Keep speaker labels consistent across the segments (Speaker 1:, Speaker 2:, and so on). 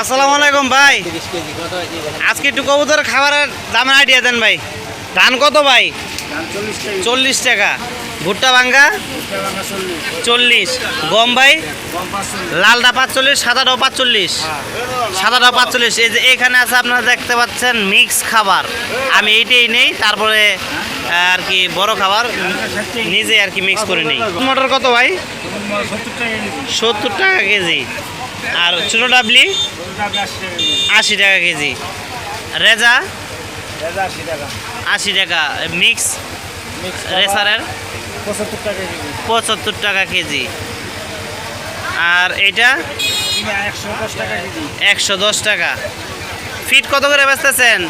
Speaker 1: আসসালামু আলাইকুম ভাই। আজকে একটু কবুতর খাবারের দামের আইডিয়া দেন ভাই। ধান কত ভাই? চল্লিশ টাকা। ভুট্টা ভাঙ্গা? চল্লিশ। গম ভাই? লালটা পাঁচচল্লিশ। সাদাটাও পাঁচচল্লিশ। সাদাটাও পাঁচচল্লিশ। এই যে এখানে আছে আপনারা দেখতে পাচ্ছেন মিক্স খাবার। আমি এইটাই নেই তারপরে আর কি বড় খাবার নিজে আর কি মিক্স করে নেই। মটর কত ভাই? সত্তর টাকা কেজি। আর ছোটো ডাবলি আশি টাকা কেজি। রেজা আশি টাকা। মিক্স রেসারের পঁচাত্তর টাকা কেজি। আর এটা একশো দশ টাকা। ফিট কত করে বেচতেছেন?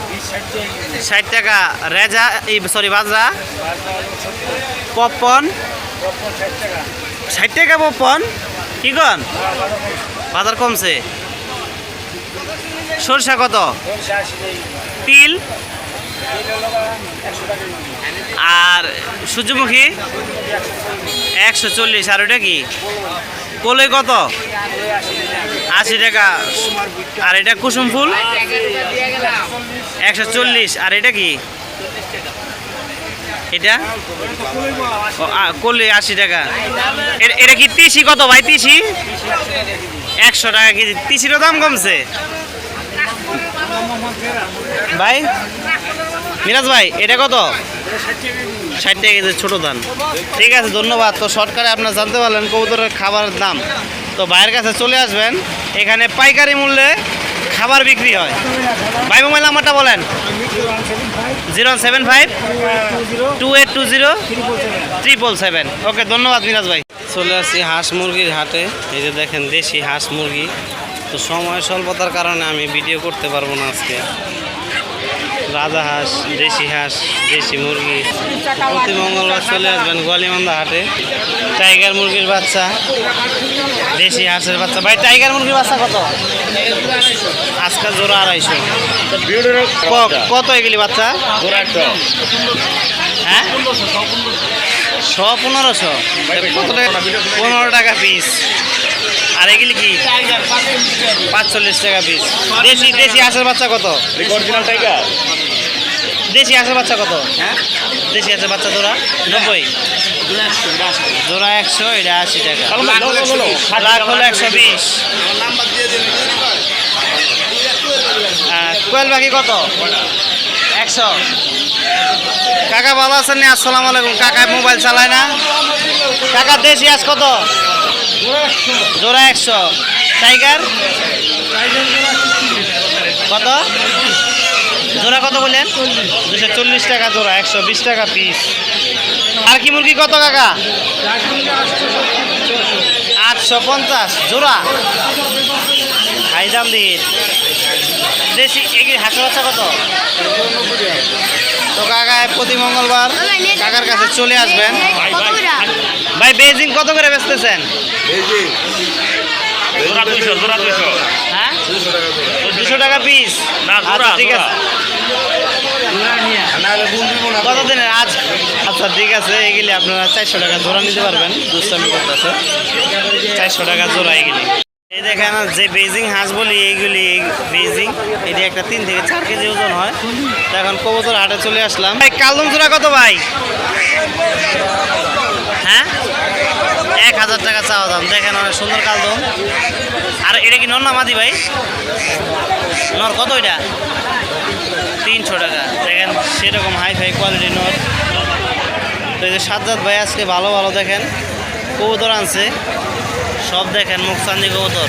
Speaker 1: ষাট টাকা। রেজা সরি বাজরা? পপন ষাট টাকা পপন কি কন? বাজার কমছে। সরষা কত? তিল? আর সূর্যমুখী? একশো চল্লিশ। আর ওটা কি? কলই কত? আশি টাকা। আর এটা কুসুম ফুল? একশো চল্লিশ। আর এটা কি? এটা? ও, আ- কলি আশি টাকা। এটা কি তিসি কত ভাই তিসি? একশো টাকা কেজি। তিসিরও দাম কমছে। ভাই, মিরাজ ভাই, এটা কত? ষাট টাকা কেজি ছোটো দান ঠিক আছে, ধন্যবাদ। তো শর্টকারে আপনার জানতে পারলেন কবুতরের খাবারের দাম। তো ভাইয়ের কাছে চলে আসবেন। এখানে পাইকারি মূল্যে খাবার বিক্রি হয়। ভাই, মোবাইল নাম্বারটা বলেন। Zero seven five, two eight two zero, triple seven. Okay, ধন্যবাদ মিরাজ ভাই। চলে আসছি হাঁস মুরগির হাটে। এই যে দেখেন দেশি হাঁস মুরগি। তো সময় স্বল্পতার কারণে আমি ভিডিও করতে পারব না আজকে। রাজা হাঁস, দেশি হাঁস, দেশি মুরগি। প্রতি মঙ্গলবার চলে আসবেন গোয়ালিমান্দা হাটে টাইগার মুরগির বাচ্চা, দেশি হাঁসের বাচ্চা। ভাই, টাইগার মুরগির বাচ্চা কত? আজকাল জোড়া আড়াইশো। কত এগুলি বাচ্চা? হ্যাঁ? শ, পনেরোশো। পনেরো টাকা পিস। আর এগুলি কি? পাঁচচল্লিশ টাকা পিস। দেশি দেশি হাঁসের বাচ্চা কত?
Speaker 2: অরিজিনাল টাইগার
Speaker 1: দেশি আছে বাচ্চা কত? হ্যাঁ? দেশি আছে বাচ্চা জোড়া? নব্বই? জোড়া একশো এটা আশি টাকা। লাখ হলো একশো বিশ। আহ, কোয়েল পাখি কত? একশো। কাকা ভালো আছেন নি? আসসালামু আলাইকুম। কাকা মোবাইল চালায় না? কাকা দেশি হাঁস কত? জোড়া একশো। টাইগার? কত? জোড়া কত বললেন? দুশো চল্লিশ টাকা জোড়া একশো বিশ টাকা পিস আর কি মুরগি কত কাকা? আটশো পঞ্চাশ জোড়া। হাই দাম দিয়ে। দেশি এগিয়ে হাঁসের বাচ্চা কত? তো কাকা প্রতি মঙ্গলবার কাকার কাছে চলে আসবেন। ভাই বেজিং কত করে বেচতেছেন? হ্যাঁ? দুশো টাকা পিস আচ্ছা ঠিক আছে কত দিনের আজ আচ্ছা ঠিক আছে এগুলি আপনারা চারশো টাকা জোড়া নিতে পারবেন। দুষ্টামি করতেছে। চারশো টাকা জোড়া এগুলি। এই দেখেন যে বেজিং হাঁস বলি এইগুলি এই বেজিং। এটি একটা তিন থেকে চার কেজি ওজন হয়। তো এখন কবুতর হাটে চলে আসলাম। ভাই কালদম জোড়া কত ভাই? হ্যাঁ? হাজার টাকা চাওয়া দাম। দেখেন অনেক সুন্দর কালদম আর এটা কি নর না মাদি ভাই? নর কত এটা? তিনশো টাকা। দেখেন সেরকম হাই ফাই কোয়ালিটি নোট তো এই যে সাজ্জাদ ভাই আজকে ভালো ভালো দেখেন। কবুতর আনছে। সব দেখেন মুখচান্দি কবুতর।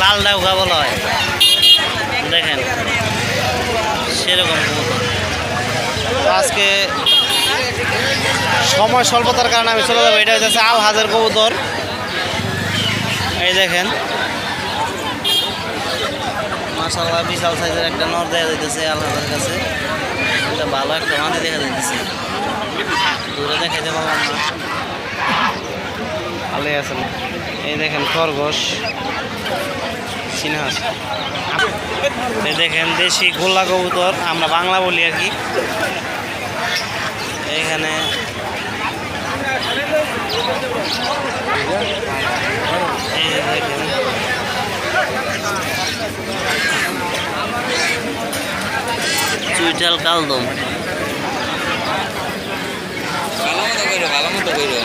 Speaker 1: লাল ডাউকা বলা হয়। দেখেন। সেরকম কবুতর। আজকে সময় স্বল্পতার কারণে আমি চলে যাব। এটা হচ্ছে আল হাজার কবুতর। এই দেখেন। মাসাল্লাহ বিশাল সাইজের একটা নর দেখা যাইতেছে আল হাজার কাছে। এটা ভালো একটা মাদি দেখা যাইতেছে। দূরে দেখাইতে পারলাম না। ভালোই আছেন এই দেখেন, খরগোশ। চিনহাস এই দেখেন, দেশি গোল্লা কবুতর। আমরা বাংলা বলি আর কি। এখানে চুইটাল কালদম। ভালো মতো কইরো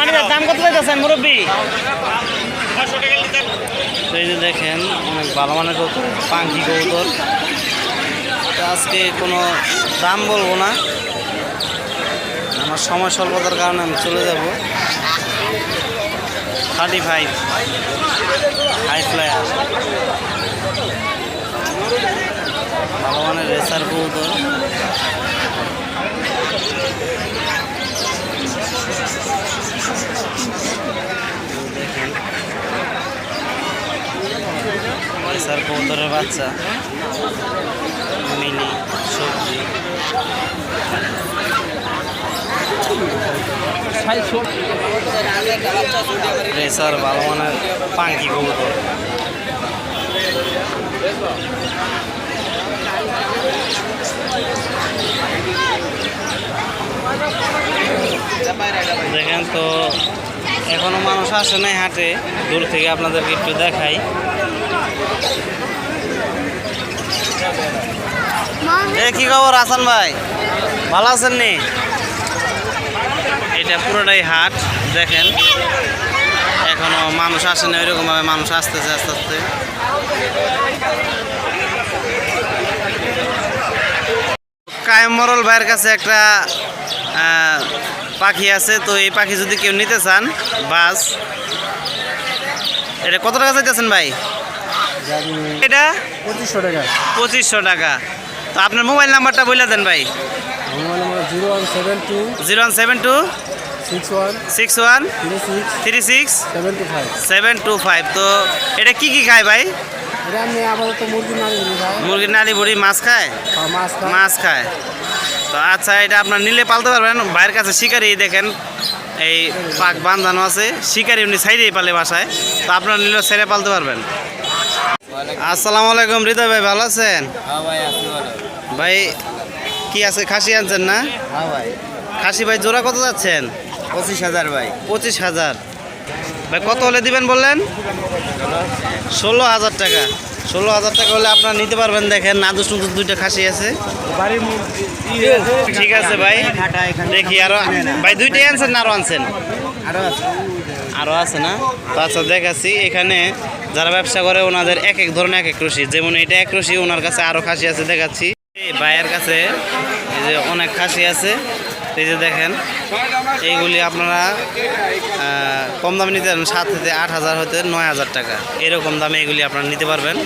Speaker 1: মানে দাম কত লাগতেছেন মুরব্বী? এই যে দেখেন অনেক ভালো মানে কত পাঙ্কি কৌতর আজকে কোনো দাম বলব না। আমার সময় স্বল্পতার কারণে আমি চলে যাব। থার্টি ফাইভ হাই ফ্লায়ার ভালো মানের রেসার কবুতর। দেখেন। রেসার বাচ্চা। মিনি সবজি রেসার ভালো মানের পাঙ্কি কবুতর দেখেন তো এখনও মানুষ আসে নাই হাটে। দূর থেকে আপনাদেরকে একটু দেখাই। এ কি খবর আসান ভাই? ভালো আছেন নি? এটা পুরোটাই হাট দেখেন। এখনও মানুষ আসে না ওইরকম ভাবে মানুষ আসতেছে আস্তে আস্তে। কায়েম মরল ভাইয়ের কাছে একটা আহ, পাখি আছে তো এই পাখি যদি কেউ নিতে চান বাস। এটা কত টাকা চাইতেছেন ভাই? এটা?
Speaker 3: পঁচিশশো টাকা।
Speaker 1: পঁচিশশো টাকা। তো আপনার মোবাইল নাম্বারটা বলে দেন ভাই।
Speaker 3: Zero one seven two
Speaker 1: zero one seven two
Speaker 3: six one
Speaker 1: six one
Speaker 3: three six seven two five.
Speaker 1: Seven two five. তো এটা কি কি খায় ভাই? মুরগির নালি বুড়ি মাছ খায়?
Speaker 3: মাছ
Speaker 1: মাছ খায়। তো আচ্ছা এটা আপনার নিলে পালতে পারবেন। ভাইয়ের কাছে শিকারি দেখেন এই পাক বান্ধানো আছে। শিকারি উনি সাইডেই পালে বাসায়। তো আপনার নিলে ছেড়ে পালতে পারবেন। আসসালামু আলাইকুম হৃদয় ভাই ভালো আছেন?
Speaker 3: হ্যাঁ ভাই
Speaker 1: ভাই কি আছে? খাসি আনছেন না?
Speaker 3: হ্যাঁ ভাই।
Speaker 1: খাসি ভাই জোড়া কত যাচ্ছেন?
Speaker 3: পঁচিশ হাজার ভাই।
Speaker 1: পঁচিশ হাজার। ভাই কত হলে দিবেন বললেন? ষোলো হাজার টাকা। ষোলো হাজার টাকা হলে আপনারা নিতে পারবেন দেখেন নাদুস নুদুস দুইটা খাসি আছে। ঠিক আছে ভাই দেখি আরও। ভাই দুইটাই আনছেন না আরও আনছেন?
Speaker 3: আরও আছে।
Speaker 1: না? তো আচ্ছা দেখাচ্ছি। এখানে যারা ব্যবসা করে ওনাদের এক এক ধরনের এক এক রশি। যেমন এটা এক রশি ওনার কাছে আরও খাসি আছে দেখাচ্ছি। এই ভাইয়ের কাছে এই যে অনেক খাসি আছে। এই যে দেখেন এইগুলি আপনারা কম দামে নিতে পারবেন সাত থেকে আট হাজার হতে নয় হাজার টাকা। এরকম দামে এগুলি আপনারা নিতে পারবেন।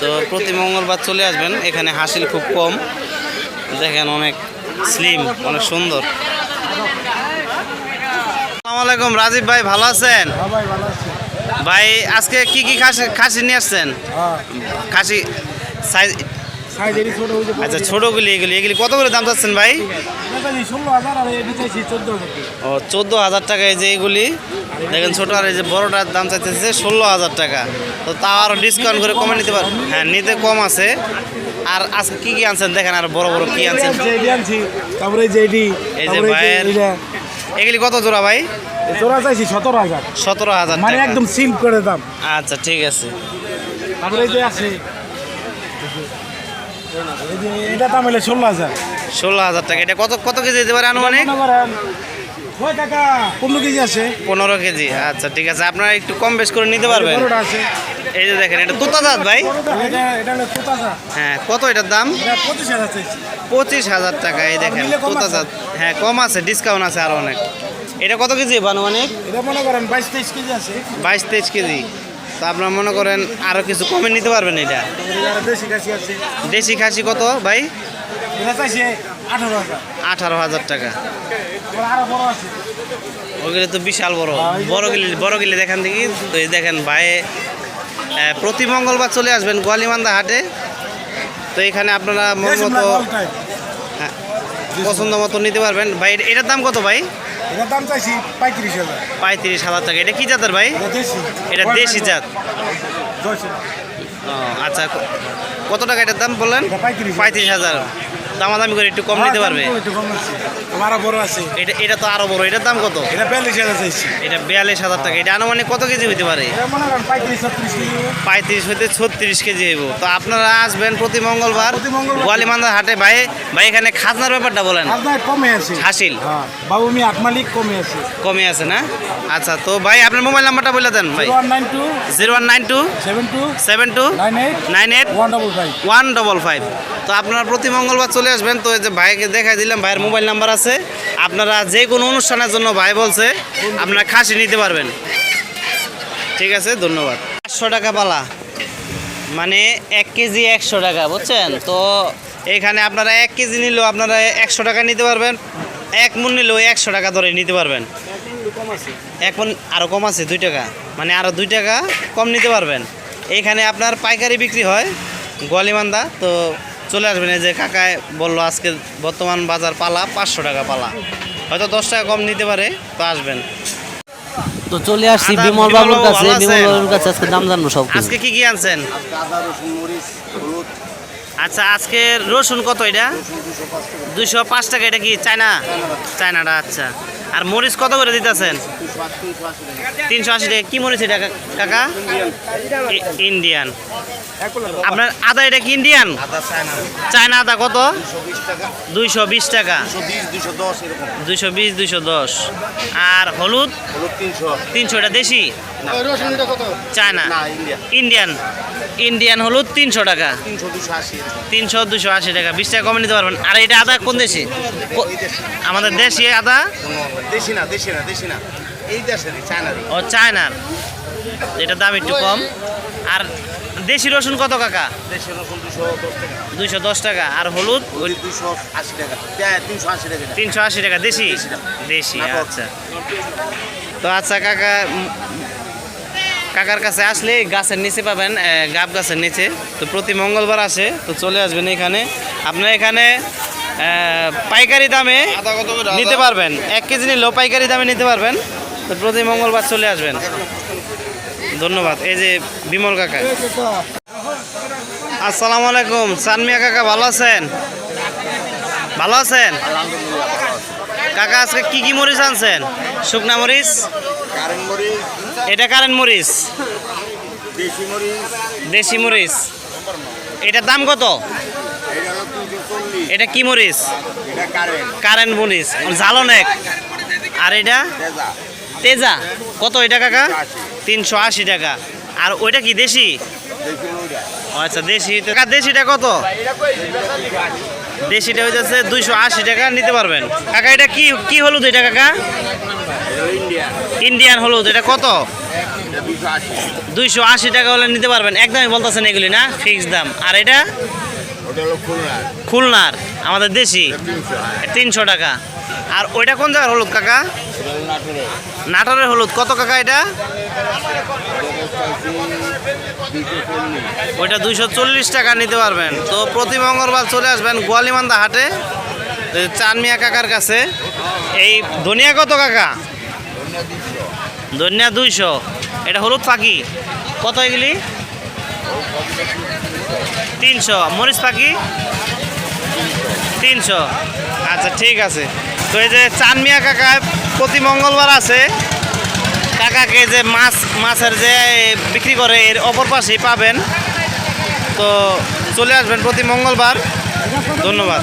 Speaker 1: তো প্রতি মঙ্গলবার চলে আসবেন এখানে হাসিল খুব কম। দেখেন অনেক স্লিম অনেক সুন্দর। আসসালামু আলাইকুম রাজীব ভাই ভালো আছেন?
Speaker 3: হ্যাঁ ভাই
Speaker 1: আজকে কি কি খাসি খাসি নিয়ে আসছেন?
Speaker 3: হ্যাঁ।
Speaker 1: খাসি সাইজ আচ্ছা ছোটোগুলি এগুলি এগুলি কত করে দাম চাচ্ছেন ভাই? ও চোদ্দ হাজার টাকা এই যে এইগুলি দেখেন ছোটো আর এই যে বড়টার দাম চাইতেছে ষোলো হাজার টাকা। তো তাও আরও ডিসকাউন্ট করে কমে নিতে পার হ্যাঁ নিতে কম আছে। আর আজকে কি কি আনছেন? দেখেন আর বড় বড় কি আনছেন।
Speaker 3: তারপরে এই যে
Speaker 1: এই যে ভাইয়ের এগুলি কত জোড়া ভাই?
Speaker 3: জোড়া চাইছি সতেরো হাজার।
Speaker 1: সতেরো হাজার
Speaker 3: মানে একদম সিল করে দাম।
Speaker 1: আচ্ছা ঠিক আছে।
Speaker 3: তারপরে এই যে আছে এটা দাম হলে ষোলো হাজার।
Speaker 1: ষোলো হাজার টাকা। এটা কত কত কেজি দিতে পারে আনুমানিক?
Speaker 3: মনে পনেরো কেজি আছে।
Speaker 1: পনেরো কেজি। আচ্ছা ঠিক আছে। আপনারা একটু কম বেশ করে নিতে পারবেন।
Speaker 3: আছে।
Speaker 1: এই যে দেখেন এটা তোতা জাত ভাই। হ্যাঁ কত এটার দাম?
Speaker 3: পঁচিশ হাজার
Speaker 1: টাকা এই দেখেন তোতা? জাত। হ্যাঁ কম আছে ডিসকাউন্ট আছে আরও অনেক। এটা কত কেজি আনুমানিক?
Speaker 3: এটা মনে করেন বাইশ তেইশ কেজি আছে।
Speaker 1: বাইশ তেইশ কেজি। তো আপনারা মনে করেন আরও কিছু কমে নিতে পারবেন এটা?
Speaker 3: দেশি
Speaker 1: খাসি কত ভাই?
Speaker 3: আঠারো হাজার।
Speaker 1: টাকা। ওগুলি তো বিশাল বড়। বড় গিলি বড় গিলি দেখান দেখি। তো দেখেন ভাই প্রতি মঙ্গলবার চলে আসবেন গোয়ালিমান্দা হাটে। তো এখানে আপনারা মন মতো। হ্যাঁ, পছন্দ মতো নিতে পারবেন। ভাই এটার দাম কত ভাই?
Speaker 3: এটার দাম চাইছি পঁয়ত্রিশ হাজার।
Speaker 1: পঁয়ত্রিশ হাজার টাকা। এটা কি জাতের ভাই?
Speaker 3: এটা দেশি।
Speaker 1: এটা দেশি জাত। আচ্ছা কত টাকা এটার দাম বললেন?
Speaker 3: পঁয়ত্রিশ
Speaker 1: হাজার। দামাদামি করে একটু কম নিতে পারবে?
Speaker 3: একটু কম আছে। আরও বড় আছে।
Speaker 1: এটা এটা তো আরও বড় এটার দাম কত?
Speaker 3: এটা বিয়াল্লিশ হাজার চাইছি।
Speaker 1: এটা বিয়াল্লিশ হাজার টাকা। এটা আনুমানিক কত কেজি হইতে পারে?
Speaker 3: পঁয়ত্রিশ
Speaker 1: হইতে ছত্রিশ কেজি হইব। তো আপনারা আসবেন প্রতি মঙ্গলবার গোয়ালিমান্দার হাটে। ভাই ভাই এখানে খাজনার ব্যাপারটা বলেন।
Speaker 3: কমে আছে।
Speaker 1: হাসিল।
Speaker 3: হ্যাঁ বাবু মি আট মালিক কমে আছে।
Speaker 1: কমে আছে না? আচ্ছা তো ভাই আপনার মোবাইল নাম্বারটা বলে দেন ভাই। Zero one nine two
Speaker 3: seven two
Speaker 1: seven two
Speaker 3: nine eight
Speaker 1: nine eight
Speaker 3: one double five.
Speaker 1: One double five. তো আপনারা প্রতি মঙ্গলবার চলে আসবেন। তো যে ভাইকে দেখাই দিলাম, ভাইয়ের মোবাইল নাম্বার আছে। আপনারা যে কোনো অনুষ্ঠানের জন্য ভাই বলছে, আপনারা খাসি নিতে পারবেন। ঠিক আছে, ধন্যবাদ। পাঁচশো টাকা পালা। মানে এক কেজি একশো টাকা, বুঝছেন? তো এখানে আপনারা এক কেজি নিলেও আপনারা একশো টাকা নিতে পারবেন। এক মন নিলেও একশো টাকা ধরে নিতে পারবেন। এক মন আরও কম আছে, দুই টাকা। মানে আরও দুই টাকা কম নিতে পারবেন। এইখানে আপনার পাইকারি বিক্রি হয় গোয়ালিমান্দা তো চলে আসবেন। এই যে কাকায় বলল আজকে বর্তমান বাজার পালা পাঁচশো টাকা পালা। হয়তো দশ টাকা কম নিতে পারে তো আসবেন।
Speaker 4: তো চলে আসছি বিমল বাবুর কাছে বিমল বাবুর কাছে আজকে দাম জানব সব
Speaker 1: আজকে কি কি আনছেন? আচ্ছা আজকে রসুন কত এটা? দুশো পাঁচ টাকা। এটা কি চায়না? চায়নাটা আচ্ছা। আর মরিচ কত করে দিতেছেন? তিনশো আশি টাকা। কি মরিচ এটা কাকা? ইন্ডিয়ান। আপনার আদা এটা কি ইন্ডিয়ান? চায়না। আদা কত? দুইশো বিশ টাকা। দুইশো বিশ দুইশো দশ আর হলুদ? তিনশো। এটা দেশি? চায়না। ইন্ডিয়ান। ইন্ডিয়ান। হলুদ তিনশো টাকা। তিনশো দুশো আশি। টাকা। বিশ টাকা কমে নিতে পারবেন। আর এটা আদা কোন দেশি? আমাদের দেশি আদা?
Speaker 5: দেশি না দেশি না দেশি না। এই দেশেরই চায়নারই
Speaker 1: ও চায়নার এটার দাম একটু কম। আর দেশি রসুন কত কাকা?
Speaker 5: দেশি রসুন দুশো দশ টাকা।
Speaker 1: দুইশো দশ টাকা। আর হলুদ?
Speaker 5: ওই দুশো আশি টাকা। তিনশো আশি টাকা।
Speaker 1: তিনশো আশি টাকা। দেশি?
Speaker 5: দেশি।
Speaker 1: আচ্ছা। তো আচ্ছা কাকা কাকার কাছে আসলে গাছের নিচে পাবেন গাব গাছের নিচে। তো প্রতি মঙ্গলবার আসে। তো চলে আসবেন এখানে। আপনার এখানে পাইকারি দামে নিতে পারবেন। এক কেজি নিলেও পাইকারি দামে নিতে পারবেন। তো প্রতি মঙ্গলবার চলে আসবেন। ধন্যবাদ। এই যে বিমল কাকা। আসসালামু আলাইকুম। সানমিয়া কাকা ভালো আছেন? ভালো আছেন? কাকা আজকে কি কি মরিচ আনছেন? শুকনা মরিচ। এটা কারেন্ট মরিচ?
Speaker 5: দেশি মরিচ।
Speaker 1: দেশি মরিচ। এটার দাম কত
Speaker 5: এটা হলো তিনশো চল্লিশ
Speaker 1: এটা কি মরিচ?
Speaker 5: কারেন্ট।
Speaker 1: মরিচ। জাল অনেক আর এটা?
Speaker 5: তেজা।
Speaker 1: কত এটা কাকা? তিনশো আশি। টাকা। আর ওইটা কি দেশি? আচ্ছা দেশি। কাকা দেশিটা কত? দেশিটা হইতেছে দুইশো আশি টাকা নিতে পারবেন। কাকা এটা কি কি হলুদ এটা কাকা? ইন্ডিয়ান হলুদ এটা কত? দুইশো আশি। টাকা হলে নিতে পারবেন। একদমই বলতেছেন এগুলি না ফিক্স দাম। আর এটা? খুলনার। আমাদের দেশি।
Speaker 5: তিনশো হ্যাঁ।
Speaker 1: টাকা। আর ওইটা কোন জায়গার হলুদ কাকা? নাটোরের। হলুদ। কত কাকা এটা? ওইটা দুইশো চল্লিশ টাকা নিতে পারবেন। তো প্রতি মঙ্গলবার চলে আসবেন গোয়ালিমান্দা হাটে চানমিয়া কাকার কাছে। এই ধনিয়া কত কাকা? ধনিয়া দুইশো। এটা হলুদ পাখি। কত এগুলি? তিনশো। মরিচ পাখি? তিনশো। আচ্ছা ঠিক আছে। তো এই যে চানমিয়া কাকা প্রতি মঙ্গলবার আছে। কাকাকে যে মাছ, মাছের যে বিক্রি করে, এর অপর পাশেই পাবেন। তো চলে আসবেন প্রতি মঙ্গলবার। ধন্যবাদ।